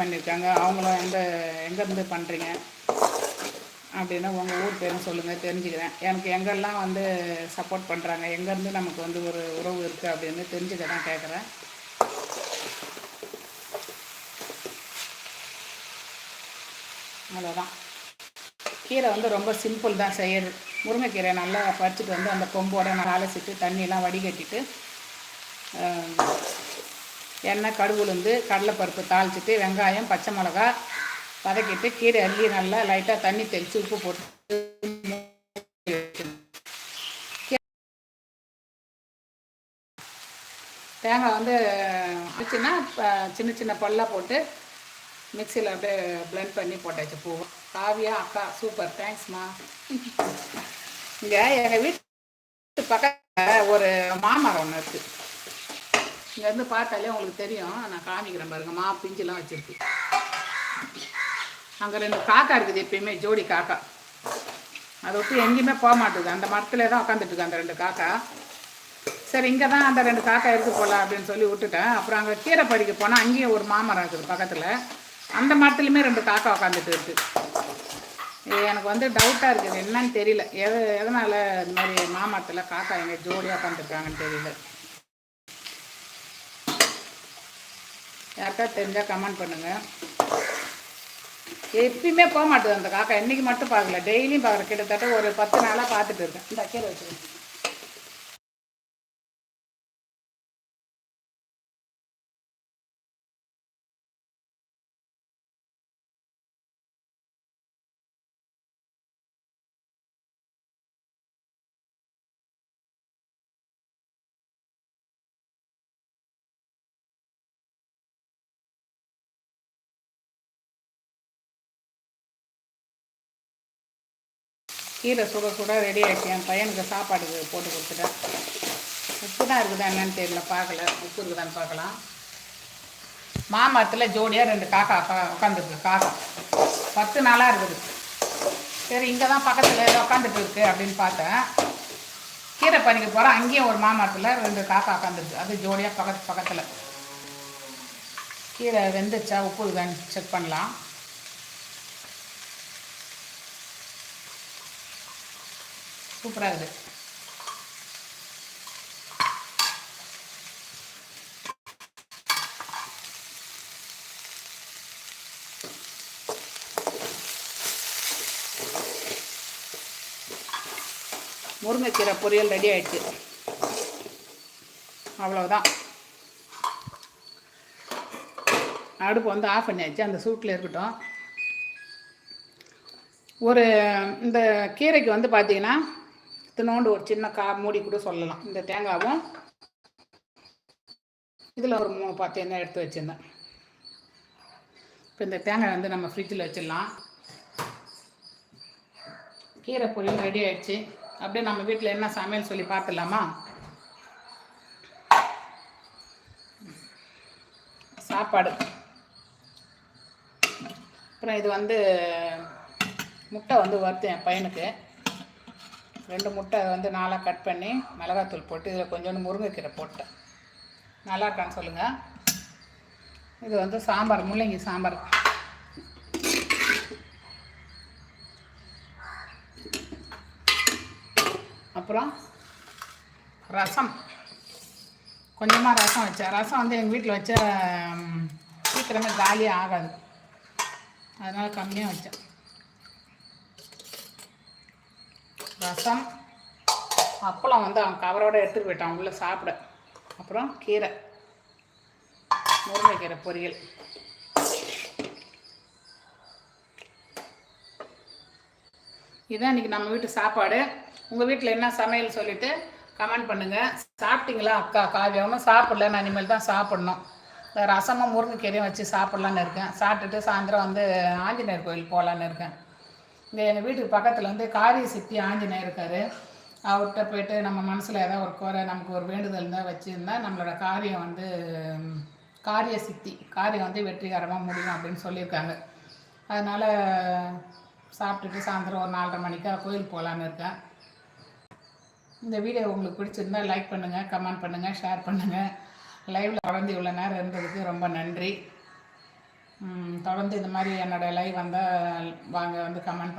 பண்ணியிருக்காங்க. அவங்களும் எந்த எங்கேருந்து பண்ணுறீங்க அப்படின்னா உங்கள் ஊர் பேரும் சொல்லுங்கள் தெரிஞ்சுக்கிறேன். எனக்கு எங்கெல்லாம் வந்து சப்போர்ட் பண்ணுறாங்க எங்கேருந்து நமக்கு வந்து ஒரு உறவு இருக்குது அப்படின்னு தெரிஞ்சுக்க தான் கேட்குறேன் அவ்வளோதான் கீரை வந்து ரொம்ப சிம்பிள் தான் செய்யறது முருங்கைக்கீரை நல்லா பறிச்சுட்டு வந்து அந்த கொம்போட நல்லா அலசிட்டு தண்ணியெலாம் வடிகட்டிட்டு எண்ணெய் கடுகு உளுந்து கடலைப்பருப்பு தாளிச்சிட்டு வெங்காயம் பச்சை மிளகா வதக்கிட்டு கீரை அள்ளி நல்லா லைட்டாக தண்ணி தெளித்து உப்பு போட்டு தேங்காய் வந்து ஆச்சுன்னா சின்ன சின்ன பல்லாக போட்டு மிக்சியில் அப்படியே பிளெண்ட் பண்ணி போட்டாச்சு பூ காவியா அக்கா சூப்பர். தேங்க்ஸ்மா இங்கே எங்கள் வீட்டு பக்கத்தில் ஒரு மாமரம் ஒன்று இருக்குது இங்கேருந்து பார்த்தாலே உங்களுக்கு தெரியும். நான் காமிக்கிறேன் பாருங்க மா பிஞ்செல்லாம் வச்சுருக்கு. அங்கே ரெண்டு காக்கா இருக்குது எப்பயுமே ஜோடி காக்கா. அதை விட்டு எங்கேயுமே போக மாட்டேது. அந்த மரத்துல தான் உட்காந்துட்டு அந்த ரெண்டு காக்கா. சரி இங்கே தான் அந்த ரெண்டு காக்கா இருக்கு போல அப்படின்னு சொல்லி விட்டுட்டேன். அப்புறம் அங்கே கீரை பறிக்க போனால் அங்கேயும் ஒரு மாமரம் இருக்குது பக்கத்தில். அந்த மரத்துலையுமே ரெண்டு காக்கா உட்காந்துட்டு இருக்குது எனக்கு வந்து டவுட்டாக இருக்குது. என்னன்னு தெரியல. எது எதனால் இந்த மாதிரி மாமரத்தில் காக்கா எங்கே ஜோடியாக உட்காந்துருக்காங்கன்னு தெரியல. யாருக்கா தெரிஞ்சால் கமெண்ட் பண்ணுங்கள் எப்பயுமே போக மாட்டேது அந்த காக்கா. இன்றைக்கி மட்டும் பார்க்கல. டெய்லியும் பார்க்குறேன் கிட்டத்தட்ட ஒரு பத்து நாளாக பார்த்துட்டு இருக்கேன். இந்த கீழே வச்சுருக்கேன். கீரை சுட சுட ரெடி ஆகிடுச்சு என் பையனுக்கு சாப்பாடு போட்டு கொடுத்துட்டேன். உப்பு தான் இருக்குதா என்னன்னு தெரியல பார்க்கல. உப்பு இருக்குதான்னு பார்க்கலாம். மாமரத்தில் ஜோடியாக ரெண்டு காக்கா உட்காந்துருக்கு காக்கா. பத்து நாளாக இருக்குது. சரி இங்கே தான் பக்கத்தில் ஏதோ உட்காந்துட்டு இருக்கு அப்படின்னு பார்த்தேன். கீரை பறிக்க போகிறேன் அங்கேயும் ஒரு மாமரத்தில் ரெண்டு காக்கா உட்காந்துருக்கு அது ஜோடியாக பக்கத்து பக்கத்தில். கீரை வெந்துச்சா உப்பு இருக்குதான்னு செக் பண்ணலாம். சூப்பராக இருக்குது. முருங்கைக்கீரை பொரியல் ரெடி ஆயிடுச்சு. அவ்வளோதான் அடுப்பு வந்து ஆஃப் பண்ணியாச்சு. அந்த சூட்டில் இருக்கட்டும். ஒரு இந்த கீரைக்கு வந்து பார்த்தீங்கன்னா இத்தினோண்டு ஒரு சின்ன கா மூடி கூட சொல்லலாம். இந்த தேங்காவும் இதில் ஒரு மூணு பத்து எண்ணெய் எடுத்து வச்சுருந்தேன். இப்போ இந்த தேங்காய் வந்து நம்ம ஃப்ரிட்ஜில் வச்சிடலாம். கீரை பொரியல் ரெடி ஆயிடுச்சு. அப்படியே நம்ம வீட்டில் என்ன சமையல் சொல்லி பார்த்துடலாமா? சாப்பாடு. அப்புறம் இது வந்து முட்டை வந்து வறுத்தேன் என் பையனுக்கு. ரெண்டு முட்டை வந்து நாலாக கட் பண்ணி மிளகாத்தூள் போட்டு இதில் கொஞ்சோண்டு முருங்கைக்கீரை போட்டேன். நல்லா இருக்கான்னு சொல்லுங்கள் இது வந்து சாம்பார் முள்ளங்கி சாம்பார். அப்புறம் ரசம். கொஞ்சமாக ரசம் வச்சேன். ரசம் வந்து எங்கள் வீட்டில் வச்ச சீக்கிரமே காலியாக ஆகாது. அதனால் கம்மியாக வச்சேன். ரசம் அப்பளம் வந்து அவன் கவரோட எடுத்துகிட்டு போயிட்டான். உள்ளே சாப்பிட. அப்புறம் கீரை. முருங்கைக்கீரை பொரியல். இதான் இன்னைக்கு நம்ம வீட்டு சாப்பாடு. உங்கள் வீட்டில் என்ன சமையல் சொல்லிட்டு கமெண்ட் பண்ணுங்கள் சாப்பிட்டீங்களா அக்கா? காவியாவும் சாப்பிடல நான் இனிமேல் தான் சாப்பிட்ணும். இந்த ரசமும் முருங்கைக்கீரையும் வச்சு சாப்பிட்லான்னு இருக்கேன். சாப்பிட்டுட்டு சாயந்தரம் வந்து ஆஞ்சநேயர் கோயில் போகலான்னு இருக்கேன். இங்கே எங்கள் வீட்டுக்கு பக்கத்தில் வந்து காரிய சித்தி ஆஞ்சநேயர் இருக்கார். அவர்கிட்ட போயிட்டு நம்ம மனசில் ஏதாவது ஒரு குறை நமக்கு ஒரு வேண்டுதல் இருந்தால் வச்சுருந்தா நம்மளோட காரியம் வந்து காரிய சித்தி காரியம் வந்து வெற்றிகரமாக முடியும் அப்படின்னு சொல்லியிருக்காங்க. அதனால் சாப்பிட்டுட்டு சாயந்தரம் ஒரு நாலரை மணிக்கா கோயில் போகலான்னு இருக்கேன். இந்த வீடியோ உங்களுக்கு பிடிச்சிருந்தா லைக் பண்ணுங்கள் கமெண்ட் பண்ணுங்கள் ஷேர் பண்ணுங்கள் லைவில் தொடர்ந்து இவ்வளோ நேரம் இருந்ததுக்கு ரொம்ப நன்றி. தொடர்ந்து இந்த மாதிரி என்னோடய லைவ் வந்தால் வாங்க வந்து கமெண்ட்